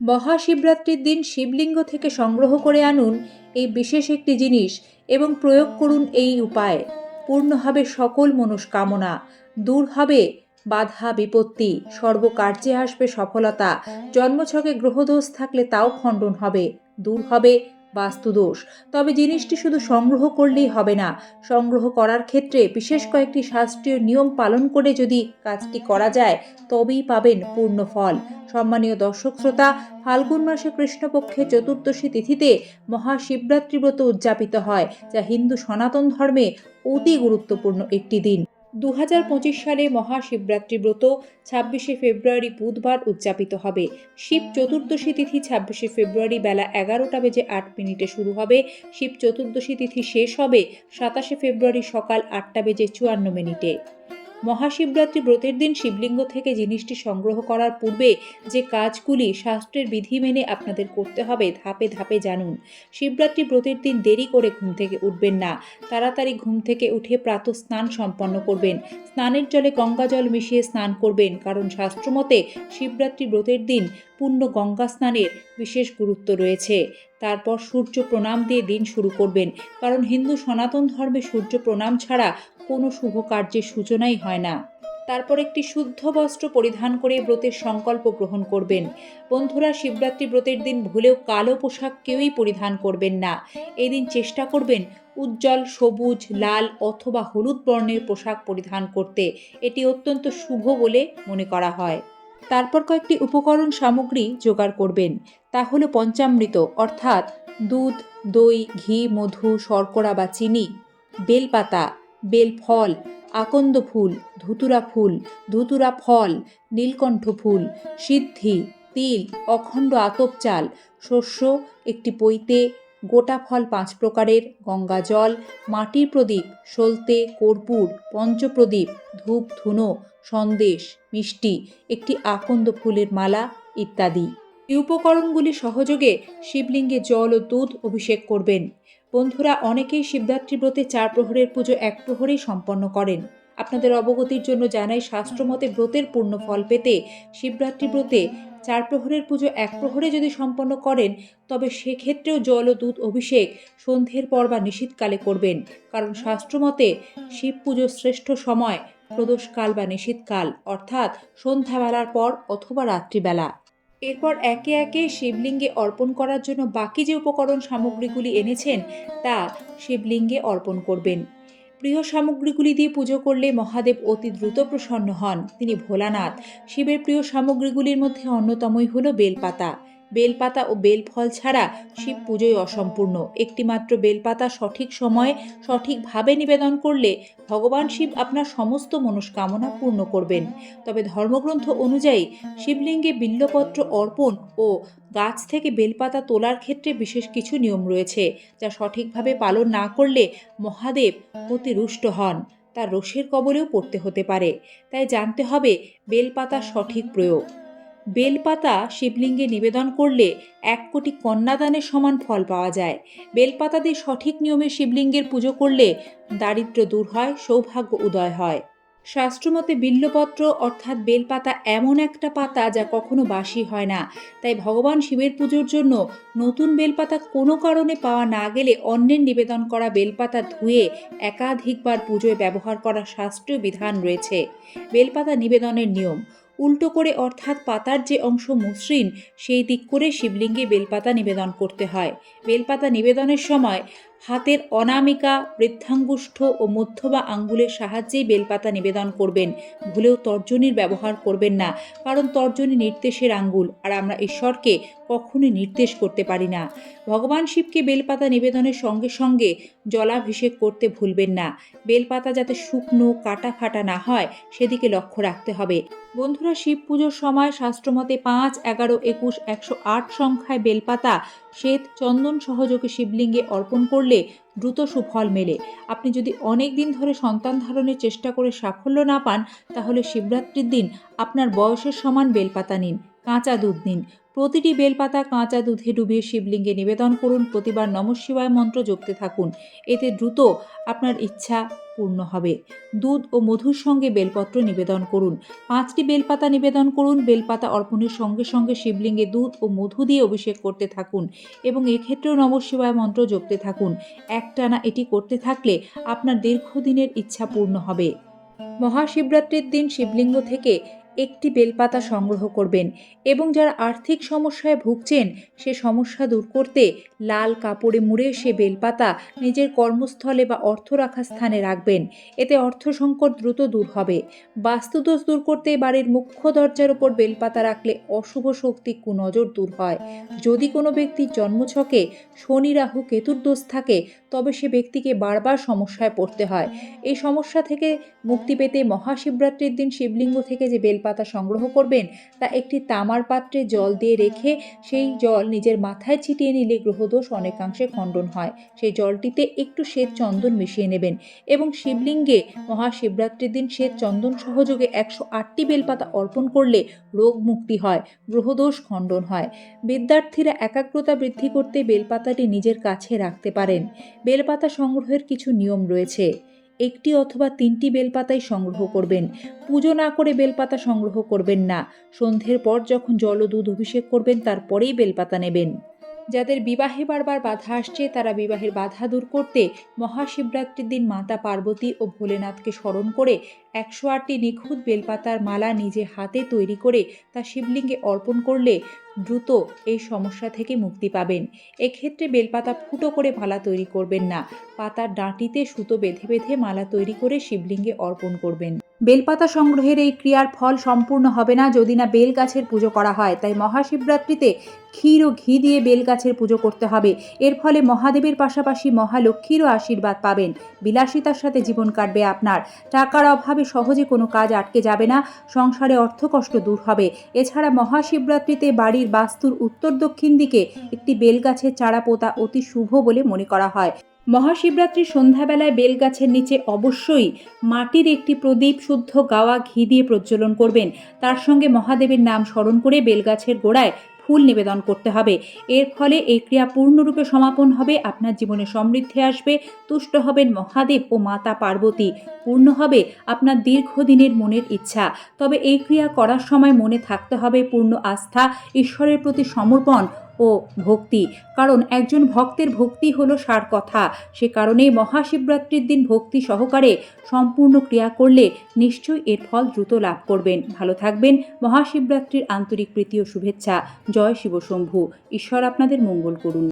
মহাশিবরাত্রির দিন শিবলিঙ্গ থেকে সংগ্রহ করে আনুন এই বিশেষ একটি জিনিস এবং প্রয়োগ করুন এই উপায়। পূর্ণ হবে সকল মনস্কামনা, দূর হবে বাধা বিপত্তি, সর্বকার্যে আসবে সফলতা, জন্মছকে গ্রহদোষ থাকলে তাও খণ্ডন হবে, দূর হবে বাস্তুদোষ। তবে জিনিসটি শুধু সংগ্রহ করলেই হবে না। সংগ্রহ করার ক্ষেত্রে বিশেষ কয়েকটি শাস্ত্রীয় নিয়ম পালন করে যদি কাজটি করা যায়, তবেই পাবেন পূর্ণ ফল। সম্মানীয় দর্শক শ্রোতা, ফাল্গুন মাসে কৃষ্ণপক্ষে চতুর্দশী তিথিতে মহাশিবরাত্রি ব্রত উদযাপিত হয়, যা হিন্দু সনাতন ধর্মে অতি গুরুত্বপূর্ণ একটি দিন। দু হাজার পঁচিশ সালে মহাশিবরাত্রি ব্রত ছাব্বিশে ফেব্রুয়ারি বুধবার উদযাপিত হবে। শিব চতুর্দশী তিথি ছাব্বিশে ফেব্রুয়ারি বেলা এগারোটা বেজে আট মিনিটে শুরু হবে। শিব চতুর্দশী তিথি শেষ হবে সাতাশে ফেব্রুয়ারি সকাল আটটা বেজে চুয়ান্ন মিনিটে। মহাশিবরাত্রি ব্রতের দিন শিবলিঙ্গ থেকে জিনিসটি সংগ্রহ করার পূর্বে যে কাজগুলি শাস্ত্রের বিধি মেনে আপনাদের করতে হবে ধাপে ধাপে জানুন। শিবরাত্রি ব্রতের দিন দেরি করে ঘুম থেকে উঠবেন না। তাড়াতাড়ি ঘুম থেকে উঠে প্রাত স্নান সম্পন্ন করবেন। স্নানের জলে গঙ্গা জল মিশিয়ে স্নান করবেন। কারণ শাস্ত্রমতে শিবরাত্রি ব্রতের দিন পূর্ণ গঙ্গা স্নানের বিশেষ গুরুত্ব রয়েছে। তারপর সূর্য প্রণাম দিয়ে দিন শুরু করবেন। কারণ হিন্দু সনাতন ধর্মে সূর্য প্রণাম ছাড়া কোনো শুভ কার্যের সূচনাই হয় না। তারপর একটি শুদ্ধ বস্ত্র পরিধান করে ব্রতের সংকল্প গ্রহণ করবেন। বন্ধুরা, শিবরাত্রি ব্রতের দিন ভুলেও কালো পোশাক কেউই পরিধান করবেন না। এই দিন চেষ্টা করবেন উজ্জ্বল, সবুজ, লাল অথবা হলুদ বর্ণের পোশাক পরিধান করতে। এটি অত্যন্ত শুভ বলে মনে করা হয়। তারপর কয়েকটি উপকরণ সামগ্রী জোগাড় করবেন। তা হলো পঞ্চামৃত, অর্থাৎ দুধ, দই, ঘি, মধু, শর্করা বা চিনি, বেলপাতা বেল ফল আকন্দ ফুল, ধুতুরা ফুল, ধুতুরা ফল, নীলকণ্ঠ ফুল, সিদ্ধি, তিল, অখণ্ড আতপ চাল, শস্য, একটি পৈতে, গোটা ফল পাঁচ প্রকারের, গঙ্গা জল, মাটির প্রদীপ, সলতে, কর্পূর, পঞ্চপ্রদীপ, ধূপ, ধুনো, সন্দেশ, মিষ্টি, একটি আকন্দ ফুলের মালা, ইত্যাদি। এই উপকরণগুলি সহযোগে শিবলিঙ্গে জল ও দুধ অভিষেক করবেন। বন্ধুরা, অনেকেই শিবরাত্রি ব্রতে চার প্রহরের পুজো এক প্রহরেই সম্পন্ন করেন। আপনাদের অবগতির জন্য জানাই শাস্ত্রমতে ব্রতের পূর্ণ ফল পেতে শিবরাত্রি ব্রতে চার প্রহরের পুজো এক প্রহরে যদি সম্পন্ন করেন, তবে সেক্ষেত্রেও জল ও দুধ অভিষেক সন্ধ্যের পর বা নিশীতকালে করবেন। কারণ শাস্ত্রমতে শিব পুজোর শ্রেষ্ঠ সময় প্রদোষকাল বা নিশীতকাল অর্থাৎ সন্ধ্যাবেলার পর অথবা রাত্রিবেলা। এরপর একে একে শিবলিঙ্গে অর্পণ করার জন্য বাকি যে উপকরণ সামগ্রীগুলি এনেছেন, তা শিবলিঙ্গে অর্পণ করবেন। প্রিয় সামগ্রীগুলি দিয়ে পুজো করলে মহাদেব অতি দ্রুত প্রসন্ন হন। তিনি ভোলানাথ। শিবের প্রিয় সামগ্রীগুলির মধ্যে অন্যতমই হল বেলপাতা। বেলপাতা ও বেলফল ছাড়া শিব পুজোই অসম্পূর্ণ। একটিমাত্র বেলপাতা সঠিক সময়ে সঠিকভাবে নিবেদন করলে ভগবান শিব আপনার সমস্ত মনস্কামনা পূর্ণ করবেন। তবে ধর্মগ্রন্থ অনুযায়ী শিবলিঙ্গে বিল্লপত্র অর্পণ ও গাছ থেকে বেলপাতা তোলার ক্ষেত্রে বিশেষ কিছু নিয়ম রয়েছে, যা সঠিকভাবে পালন না করলে মহাদেব অতি রুষ্ট হন। তার রোষের কবলেও পড়তে হতে পারে। তাই জানতে হবে বেলপাতার সঠিক প্রয়োগ। বেলপাতা শিবলিঙ্গে নিবেদন করলে এক কোটি কন্যাদানের সমান ফল পাওয়া যায়। বেলপাতা দিয়ে সঠিক নিয়মে শিবলিঙ্গের পুজো করলে দারিদ্র্য দূর হয়, সৌভাগ্য উদয় হয়। শাস্ত্রমতে বিল্লপত্র অর্থাৎ বেলপাতা এমন একটা পাতা যা কখনো বাসি হয় না। তাই ভগবান শিবের পুজোর জন্য নতুন বেলপাতা কোনো কারণে পাওয়া না গেলে অন্যের নিবেদন করা বেলপাতা ধুয়ে একাধিকবার পুজোয় ব্যবহার করা শাস্ত্রীয় বিধান রয়েছে। বেলপাতা নিবেদনের নিয়ম উল্টো করে অর্থাৎ পাতার যে অংশ মসৃণ, সেই দিক করে শিবলিঙ্গে বেলপাতা নিবেদন করতে হয়। বেলপাতা নিবেদনের সময় হাতের অনামিকা, বৃদ্ধাঙ্গুষ্ঠ ও মধ্য বা আঙ্গুলের সাহায্যেই বেলপাতা নিবেদন করবেন। ভুলেও তর্জনীর ব্যবহার করবেন না, কারণ তর্জনী নির্দেশের আঙ্গুল, আর আমরা ঈশ্বরকে কখনোই নির্দেশ করতে পারি না। ভগবান শিবকে বেলপাতা নিবেদনের সঙ্গে সঙ্গে জলাভিষেক করতে ভুলবেন না। বেলপাতা যাতে শুকনো কাটা ফাটা না হয়, সেদিকে লক্ষ্য রাখতে হবে। বন্ধুরা শিব পুজোর সময় শাস্ত্রমতে পাঁচ, এগারো, একুশ, একশো আট সংখ্যায় বেলপাতা শ্বেত চন্দন সহযোগে শিবলিঙ্গে অর্পণ করলে দ্রুত সুফল মেলে। আপনি যদি অনেক দিন ধরে সন্তান ধারণের চেষ্টা করে সাফল্য না পান, তাহলে শিবরাত্রির দিন আপনার বয়সের সমান বেলপাতা নিন। কাঁচা দুধ নিন প্রতিটি বেলপাতা কাঁচা দুধে ডুবিয়ে শিবলিঙ্গে নিবেদন করুন। প্রতিবার নমঃশিবায় মন্ত্র জপতে থাকুন। এতে দ্রুত আপনার ইচ্ছা পূর্ণ হবে। দুধ ও মধুর সঙ্গে বেলপত্র নিবেদন করুন। পাঁচটি বেলপাতা নিবেদন করুন। বেলপাতা অর্পণের সঙ্গে সঙ্গে শিবলিঙ্গে দুধ ও মধু দিয়ে অভিষেক করতে থাকুন এবং এক্ষেত্রেও নমঃশিবায় মন্ত্র জপতে থাকুন। একটানা এটি করতে থাকলে আপনার দীর্ঘদিনের ইচ্ছা পূর্ণ হবে। মহাশিবরাত্রির দিন শিবলিঙ্গ থেকে একটি বেলপাতা সংগ্রহ করবেন এবং যারা আর্থিক সমস্যায় ভুগছেন, সে সমস্যা দূর করতে লাল কাপড়ে মুড়ে সে বেলপাতা নিজের কর্মস্থলে বা অর্থ রাখার স্থানে রাখবেন। এতে অর্থ সংকট দ্রুত দূর হবে। বাস্তুদোষ দূর করতে বাড়ির মুখ্য দরজার উপর বেলপাতা রাখলে অশুভ শক্তি কুনজর দূর হয়। যদি কোনো ব্যক্তির জন্মছকে শনি রাহু কেতুর দোষ থাকে তবে সে ব্যক্তিকে বারবার সমস্যায় পড়তে হয়। এই সমস্যা থেকে মুক্তি পেতে মহাশিবরাত্রির দিন শিবলিঙ্গ থেকে যে বেলপাতা সংগ্রহ করবেন, তা একটি তামার পাত্রে জল দিয়ে রেখে সেই জল নিজের মাথায় ছিটিয়ে নিলে গ্রহদোষ অনেকাংশে খণ্ডন হয়। সেই জলটিতে একটু শ্বেত চন্দন মিশিয়ে নেবেন এবং শিবলিঙ্গে মহাশিবরাত্রির দিন শ্বেত চন্দন সহযোগে একশো আটটি বেলপাতা অর্পণ করলে রোগ মুক্তি হয়, গ্রহদোষ খণ্ডন হয়। বিদ্যার্থীরা একাগ্রতা বৃদ্ধি করতে বেলপাতাটি নিজের কাছে রাখতে পারেন। বেলপাতা সংগ্রহের কিছু নিয়ম রয়েছে। একটি অথবা তিনটি বেলপাতাই সংগ্রহ করবেন। পুজো না করে বেলপাতা সংগ্রহ করবেন না। সন্ধ্যের পর যখন জল দুধ অভিষেক করবেন, তারপরেই বেলপাতা নেবেন। যাদের বিবাহে বারবার বাধা আসছে, তারা বিবাহের বাধা দূর করতে মহাশিবরাত্রির দিন মাতা পার্বতী ও ভোলেনাথকে স্মরণ করে একশো আটটি নিখুঁত বেলপাতার মালা নিজে হাতে তৈরি করে তা শিবলিঙ্গে অর্পণ করলে দ্রুত এই সমস্যা থেকে মুক্তি পাবেন। এক্ষেত্রে বেলপাতা ফুটো করে মালা তৈরি করবেন না। পাতার ডাঁটিতে সুতো বেঁধে বেঁধে মালা তৈরি করে শিবলিঙ্গে অর্পণ করবেন। বেলপাতা সংগ্রহের এই ক্রিয়ার ফল সম্পূর্ণ হবে না যদি না বেল গাছের পুজো করা হয়। তাই মহাশিবরাত্রিতে ক্ষীর ও ঘি দিয়ে বেল গাছের পুজো করতে হবে। এর ফলে মহাদেবের পাশাপাশি মহালক্ষ্মীরও আশীর্বাদ পাবেন। বিলাসিতার সাথে জীবন কাটবে আপনার। টাকার অভাবে সহজে কোনো কাজ আটকে যাবে না। সংসারে অর্থকষ্ট দূর হবে। এছাড়া মহাশিবরাত্রিতে বাড়ির বাস্তুর উত্তর দক্ষিণ দিকে একটি বেলগাছের চারা পোতা অতি শুভ বলে মনে করা হয়। মহাশিবরাত্রির সন্ধ্যাবেলায় বেলগাছের নিচে অবশ্যই মাটির একটি প্রদীপ শুদ্ধ গাওয়া ঘি দিয়ে প্রজ্বলন করবেন। তার সঙ্গে মহাদেবের নাম স্মরণ করে বেলগাছের গোড়ায় ফুল নিবেদন করতে হবে। এর ফলে এই ক্রিয়া পূর্ণরূপে সমাপন হবে, আপনার জীবনে সমৃদ্ধি আসবে, তুষ্ট হবেন মহাদেব ও মাতা পার্বতী, পূর্ণ হবে আপনার দীর্ঘদিনের মনের ইচ্ছা। তবে এই ক্রিয়া করার সময় মনে থাকতে হবে পূর্ণ আস্থা, ঈশ্বরের প্রতি সমর্পণ ও ভক্তি। কারণ একজন ভক্তের ভক্তি হলো সার কথা। সে কারণেই মহাশিবরাত্রির দিন ভক্তি সহকারে সম্পূর্ণ ক্রিয়া করলে নিশ্চয়ই এর ফল দ্রুত লাভ করবেন। ভালো থাকবেন। মহাশিবরাত্রির আন্তরিক প্রীতি ও শুভেচ্ছা। জয় শিবশম্ভু। ঈশ্বর আপনাদের মঙ্গল করুন।